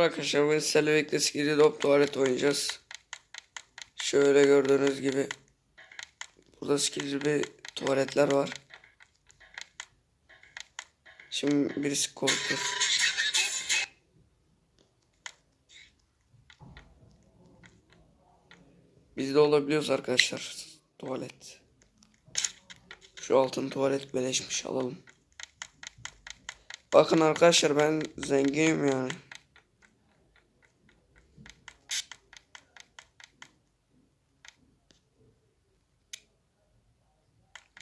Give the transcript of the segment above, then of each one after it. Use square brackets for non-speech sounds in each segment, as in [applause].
Merhaba arkadaşlar. Bugün sizlerle birlikte Skidi Dop tuvalet oynayacağız. Şöyle gördüğünüz gibi. Burada Skidi bir tuvaletler var. Şimdi birisi korktu. Biz de olabiliyoruz arkadaşlar. Tuvalet. Şu altın tuvalet beleşmiş alalım. Bakın arkadaşlar ben zenginim yani.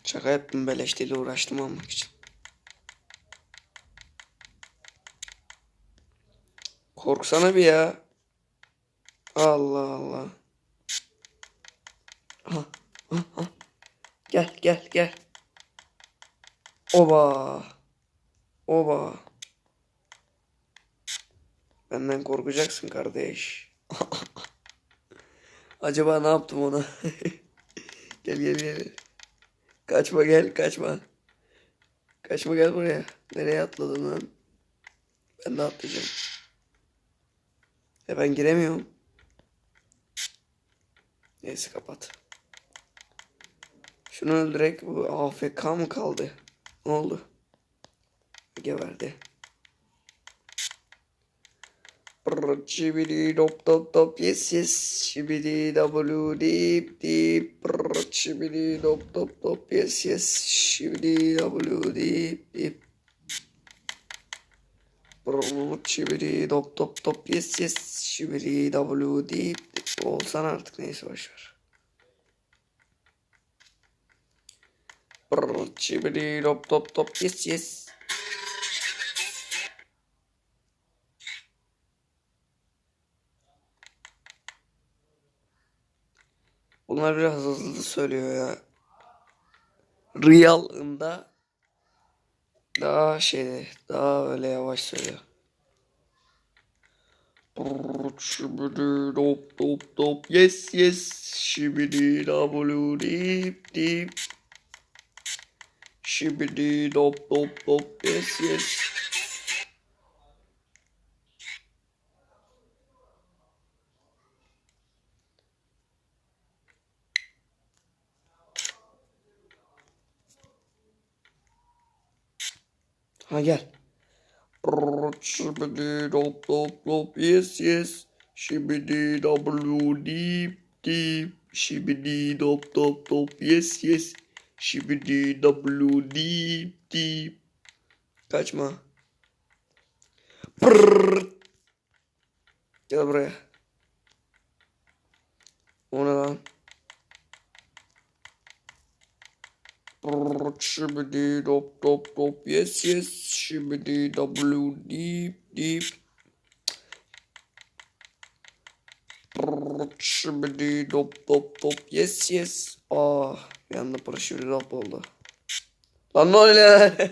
Şaka yaptım beleş değil uğraştım almak için. Korksana bir ya. Allah Allah. Ha, ha, ha. Gel gel gel. Oba. Oba. Benden korkacaksın kardeş. [laughs] Acaba ne yaptım ona? [laughs] gel gel gel. Kaçma gel kaçma. Kaçma gel buraya. Nereye atladın lan? Ben de atlayacağım. E ben giremiyorum. Neyse kapat. Şunu öldürek bu AFK mı kaldı? Ne oldu? Geberdi. Brr, Şibidi dop dop dop yes yes Şibidi w deep Brr, Şibidi dop dop dop yes yes Şibidi w deep Brr, Şibidi dop dop dop yes yes Şibidi w deep deep Olsan artık neyse boşver. Brr, Şibidi dop dop dop yes yes Bunlar biraz hızlı söylüyor ya. Real'ında daha şey daha öyle yavaş söylüyor. Şibidi dop dop dop yes yes Şibidi w deep deep Şibidi dop dop dop yes yes Ha gel. Şibidi dop dop dop yes yes. Şibidi w deep deep. Şibidi dop dop dop yes yes. Şibidi w deep deep. Kaçma. Brrr. Gel buraya. O ne lan? Şibidi dop dop dop. Yes yes. Şibidi w deep deep Şibidi dop dop dop. Yes yes. Ah bir anda para şibidi dop oldu? Lan ne oluyor lan? [laughs]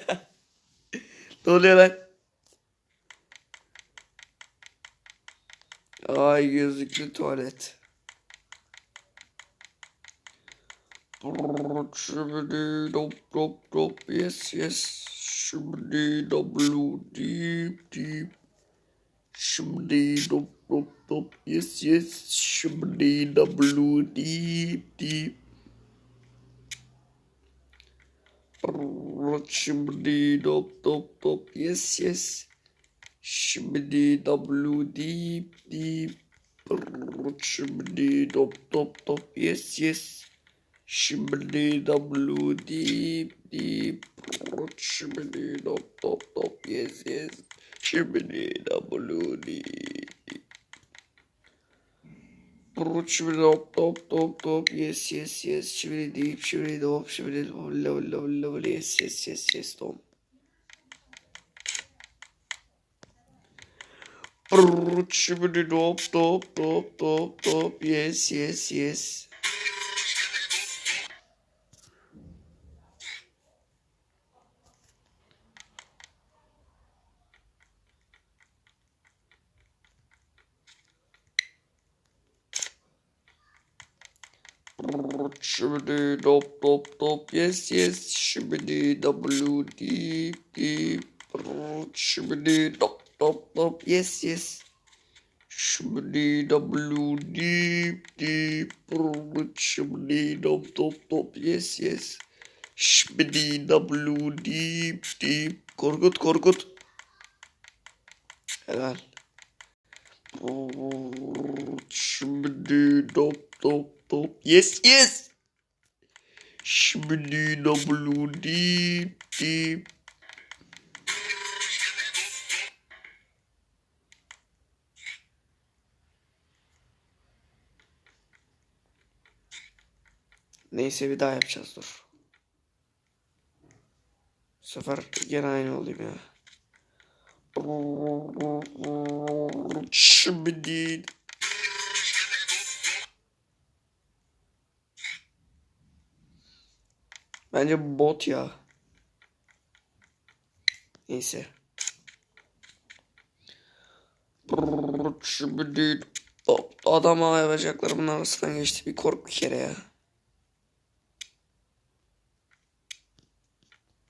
Ne oluyor lan? Ay gözlüklü tuvalet yes yes. W deep deep Şibidi dop yes yes. Şibidi w deep deep Brrr, dop dop dop yes yes. Şibidi w deep deep Brrr, dop dop dop yes yes Şibidi w deep deep Şibidi dop dop dop yes yes. Şibidi w deep deep Şibidi dop dop dop dop yes yes yes. Şibidi deep şibidi dop şibidi dop level level level yes yes yes yes dom. Şibidi dop dop dop dop dop yes yes yes Şibidi dop dop dop. Yes yes. Şibidi w deep deep Şibidi dop dop dop. Yes yes. Şibidi W deep deep şibidi dop dop dop. Yes yes. Şibidi W deep deep Korkut Korkut. Helal. Şibidi dop dop dop yes yes Şibidi W deep deep Neyse bir daha yapacağız dur. Bu sefer gene aynı olayım ya. Şimdi Bence bot ya. Neyse. Adam havaya bacaklarımın arasından geçti. Bir kork bir kere ya.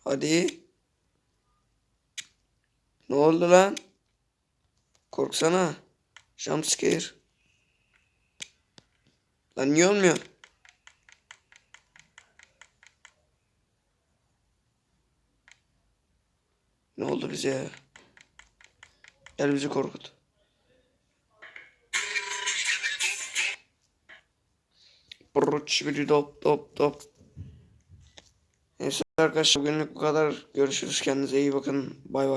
Hadi. Ne oldu lan? Korksana. Jumpscare. Lan niye olmuyor? Ne oldu bize ya? Gel bizi korkut. Brrrt bir dop dop dop. Neyse arkadaşlar bugünlük bu kadar. Görüşürüz. Kendinize iyi bakın. Bay bay.